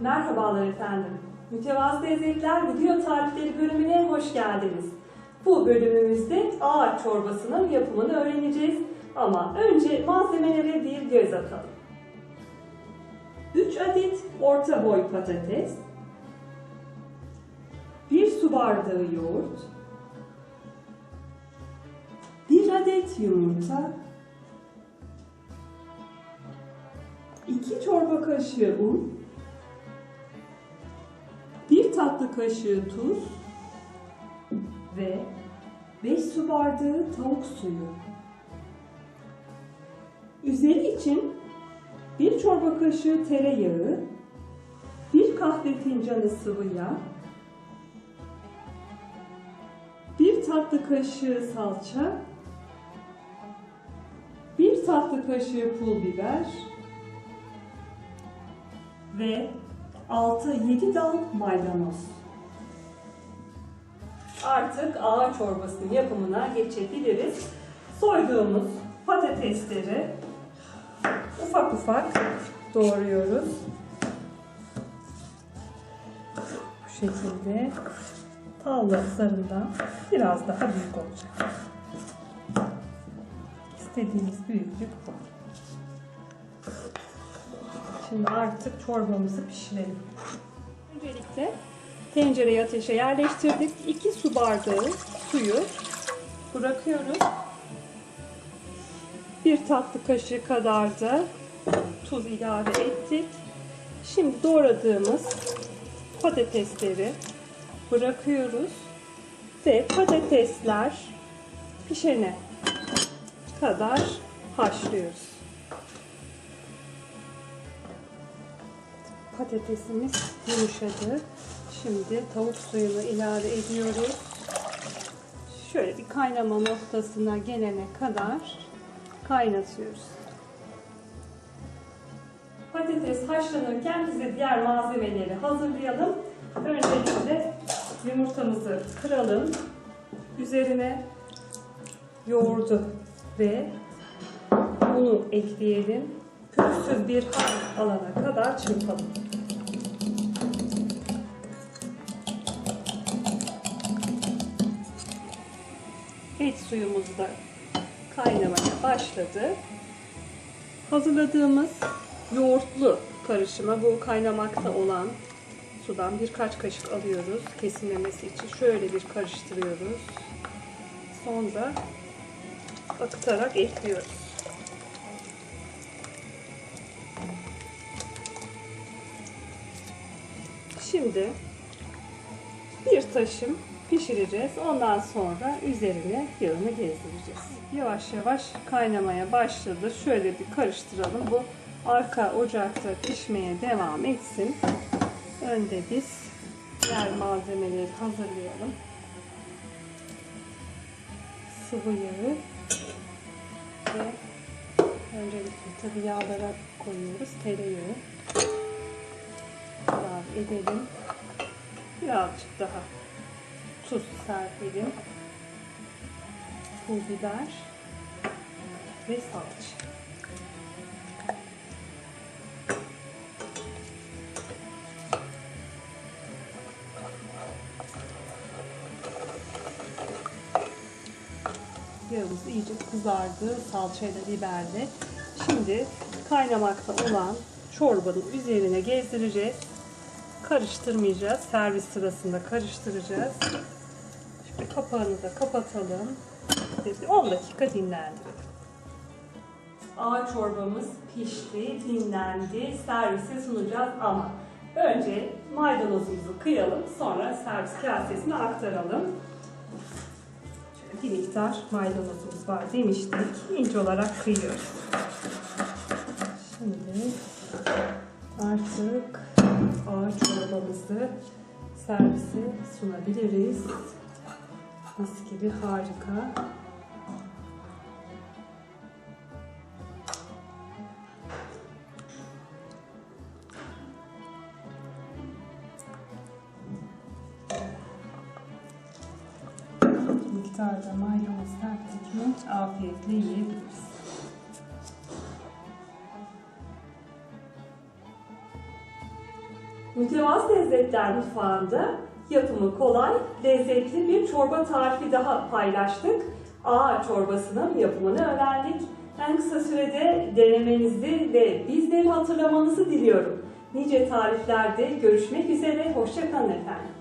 Merhabalar efendim. Mütevazı Lezzetler Video Tarifleri bölümüne hoş geldiniz. Bu bölümümüzde ağaç çorbasının yapımını öğreneceğiz. Ama önce malzemelere bir göz atalım. 3 adet orta boy patates, 1 su bardağı yoğurt, 1 adet yumurta, 2 çorba kaşığı un, 1 tatlı kaşığı tuz ve 5 su bardağı tavuk suyu. Üzeri için 1 çorba kaşığı tereyağı, 1 kahve fincanı sıvı yağ, 1 tatlı kaşığı salça, 1 tatlı kaşığı pul biber ve 6-7 dal maydanoz. Artık ağaç çorbasının yapımına geçebiliriz. Soyduğumuz patatesleri ufak ufak doğruyoruz. Bu şekilde tavuklarından biraz daha büyük olacak. İstediğiniz büyüklük bu. Şimdi artık çorbamızı pişirelim. Öncelikle tencereyi ateşe yerleştirdik. 2 su bardağı suyu bırakıyoruz. Bir tatlı kaşığı kadar da tuz ilave ettik. Şimdi doğradığımız patatesleri bırakıyoruz ve patatesler pişene kadar haşlıyoruz. Patatesimiz yumuşadı. Şimdi tavuk suyunu ilave ediyoruz. Şöyle bir kaynama noktasına gelene kadar kaynatıyoruz. Patates haşlanırken biz diğer malzemeleri hazırlayalım. Öncelikle yumurtamızı kıralım. Üzerine yoğurdu ve unu ekleyelim. Bir hal alana kadar çırpalım. Et suyumuz da kaynamaya başladı. Hazırladığımız yoğurtlu karışıma bu kaynamakta olan sudan birkaç kaşık alıyoruz. Kesilmemesi için şöyle bir karıştırıyoruz. Sonra akıtarak ekliyoruz. Şimdi bir taşım pişireceğiz. Ondan sonra üzerine yağını gezdireceğiz. Yavaş yavaş kaynamaya başladı. Şöyle bir karıştıralım. Bu arka ocakta pişmeye devam etsin. Önde biz diğer malzemeleri hazırlayalım. Sıvı yağı ve öncelikle tabi yağlara koyuyoruz. Tereyağı edelim. Birazcık daha tuz serpelim. Pul biber ve salça. Yağımız iyice kızardı salçayla biberle. Şimdi kaynamakta olan çorbanın üzerine gezdireceğiz. Karıştırmayacağız. Servis sırasında karıştıracağız. Şimdi kapağını da kapatalım. Ve bir 10 dakika dinlendirelim. Ağaç çorbamız pişti, dinlendi. Servise sunacağız ama önce maydanozumuzu kıyalım. Sonra servis kasesine aktaralım. Şöyle bir miktar maydanozumuz var demiştik. İnce olarak kıyıyoruz. Şimdi artık ağaç çorbamızı servise sunabiliriz. Mis gibi harika. Miktarda maydanoz serptik afiyetle yiyebiliriz. Mütevazı Lezzetler Mutfağı'nda yapımı kolay, lezzetli bir çorba tarifi daha paylaştık. Ağaç çorbasının yapımını öğrendik. En kısa sürede denemenizi ve bizleri hatırlamanızı diliyorum. Nice tariflerde görüşmek üzere, hoşçakalın efendim.